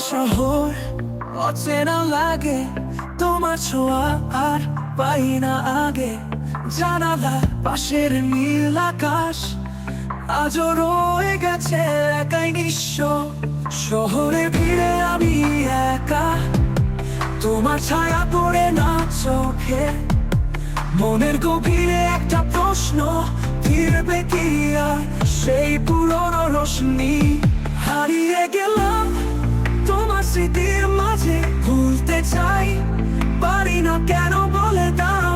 শহর অচেনা লাগে। তোমার ছোঁয়া আর পাই না আগে। জানালা পাশের নীল আকাশ আজও রয়ে গেছে একাই নিঃস্ব। শহরে ফিরে আমি একা। তোমার ছায়া পড়ে না চোখে। মনের গভীরে একটা প্রশ্ন, ফিরবে কি আর সেই পুরনো রোশনি? চাই, পারি না কেন বলে দাও।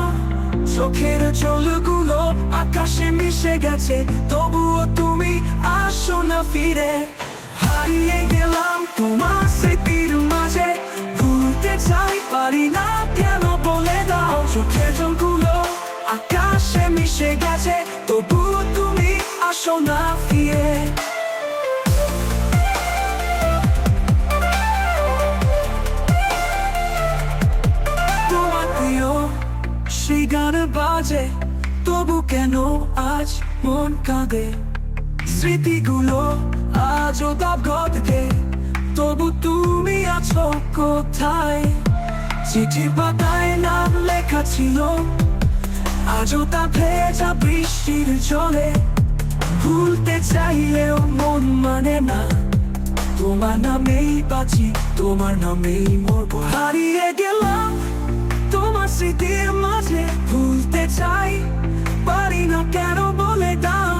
চোখের জলগুলো আকাশে মিশে গেছে, তবুও তুমি আসো না ফিরে। হারিয়ে গেলাম তোমার স্মৃতির মাঝে, ভুলতে চাই, পারি না কেন বলে দাও। চোখের জলগুলো আকাশে মিশে গেছে, তবুও তুমি আসো না ফিরে। সেই গান বাজে, তবু কেন আজ মন কাঁদে? স্মৃতিগুলো আজও দাবঘটে তবু তুমি আছো কোথায়? চিঠির পাতায় নাম লেখা ছিল, আজও তা ভেজা বৃষ্টির জলে। ভুলতে চাইলেও মন মানে না, তোমার নামেই বাঁচি, তোমার নামেই মরবো। হারিয়ে গেলাম তোমার স্মৃতির মাঝে ভুলতে চাই। পারি না কেন বলে দাও,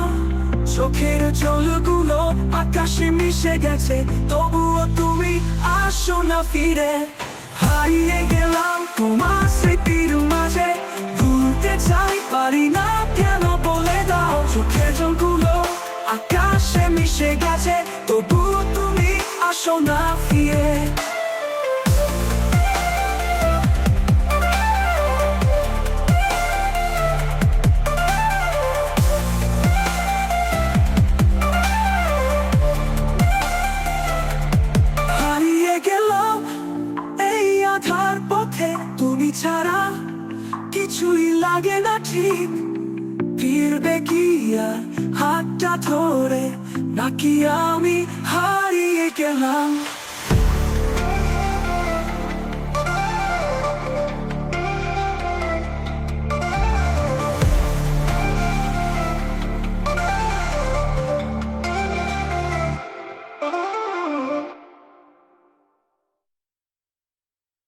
চোখের জলগুলো আকাশে মিশে গেছে। তবুও তুমি আসো না ফিরে। হারিয়ে গেলাম তোমার স্মৃতির মাঝে। ভুলতে চাই, পারি না কেন বলে দাও। চোখের জলগুলো আকাশে মিশে গেছে। তবুও তুমি আসো না ফিরে। কিছুই লাগে না ঠিক। ফিরবে কি আর? হাতটা ধরে নাকি আমি হারিয়ে গেলাম?